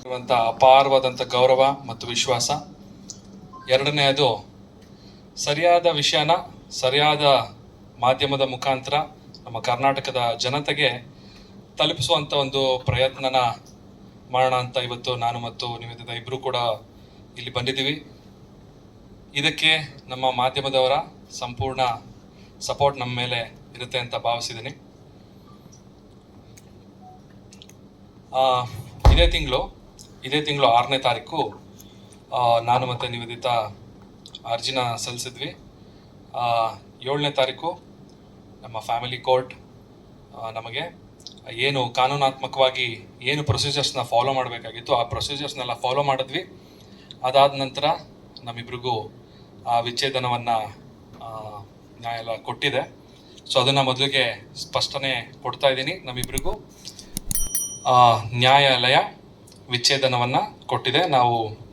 ಇರುವಂತ ಅಪಾರವಾದಂಥ ಗೌರವ ಮತ್ತು ವಿಶ್ವಾಸ. ಎರಡನೆಯದು, ಸರಿಯಾದ ವಿಷಯನ ಸರಿಯಾದ ಮಾಧ್ಯಮದ ಮುಖಾಂತರ ನಮ್ಮ ಕರ್ನಾಟಕದ ಜನತೆಗೆ ತಲುಪಿಸುವಂಥ ಒಂದು ಪ್ರಯತ್ನನ ಮಾಡೋಣ ಅಂತ ಇವತ್ತು ನಾನು ಮತ್ತು ನಿವೇದಿತ ಇಬ್ಬರು ಕೂಡ ಇಲ್ಲಿ ಬಂದಿದ್ದೀವಿ. ಇದಕ್ಕೆ ನಮ್ಮ ಮಾಧ್ಯಮದವರ ಸಂಪೂರ್ಣ ಸಪೋರ್ಟ್ ನಮ್ಮ ಮೇಲೆ ಇರುತ್ತೆ ಅಂತ ಭಾವಿಸಿದ್ದೀನಿ. ಇದೇ ತಿಂಗಳು ಇದೇ ತಿಂಗಳು ಆರನೇ ತಾರೀಕು ನಾನು ಮತ್ತು ನಿವೇದಿತ ಅರ್ಜಿನ ಸಲ್ಲಿಸಿದ್ವಿ. ಏಳನೇ ತಾರೀಕು ನಮ್ಮ ಫ್ಯಾಮಿಲಿ ಕೋರ್ಟ್ ನಮಗೆ ಏನು ಕಾನೂನಾತ್ಮಕವಾಗಿ ಏನು ಪ್ರೊಸೀಜರ್ಸ್ನ ಫಾಲೋ ಮಾಡಬೇಕಾಗಿತ್ತು, ಆ ಪ್ರೊಸೀಜರ್ಸ್ನೆಲ್ಲ ಫಾಲೋ ಮಾಡಿದ್ವಿ. ಅದಾದ ನಂತರ ನಮ್ಮಿಬ್ರಿಗೂ ಆ ವಿಚ್ಛೇದನವನ್ನು ನ್ಯಾಯಾಲಯ ಕೊಟ್ಟಿದೆ. ಸೊ ಅದನ್ನು ಮೊದಲಿಗೆ ಸ್ಪಷ್ಟನೆ ಕೊಡ್ತಾ ಇದ್ದೀನಿ ನಮ್ಮಿಬ್ರಿಗೂ. ನ್ಯಾಯಾಲಯ ವಿಚ್ಛೇದನವನ್ನು ಕೊಟ್ಟಿದೆ. ನಾವು